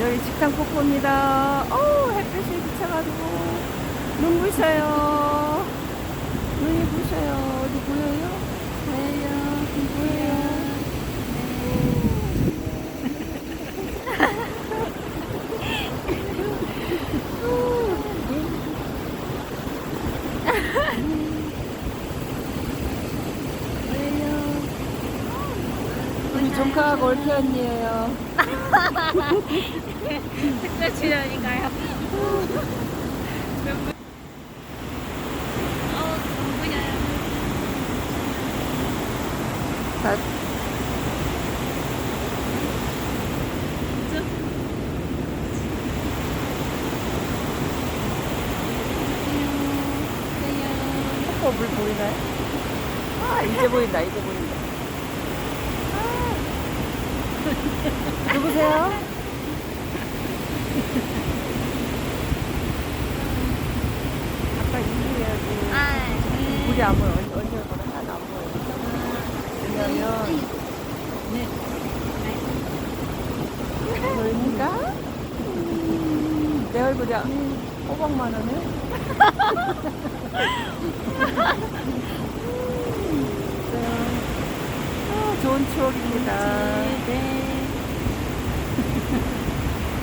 여기 직장 폭포입니다. 어우, 햇빛이 비쳐가지고 눈부셔요. 눈이 부셔요. 어디 보여요? 보여요. 보여요. 우리 조카 골프 언니예요. 특별 출연인가요? 폭포 물 보이나요? 아, 이제 보인다, 이제 보인다. 아. 누구세요? 아까 이기야지. 아, 물이 안 보여. 언니, 언니 얼굴은 하나도 안 보여. 왜냐면, 네. 보입니까? 음, 내 얼굴이 호박만 하네. 좋은 추억입니다. 네.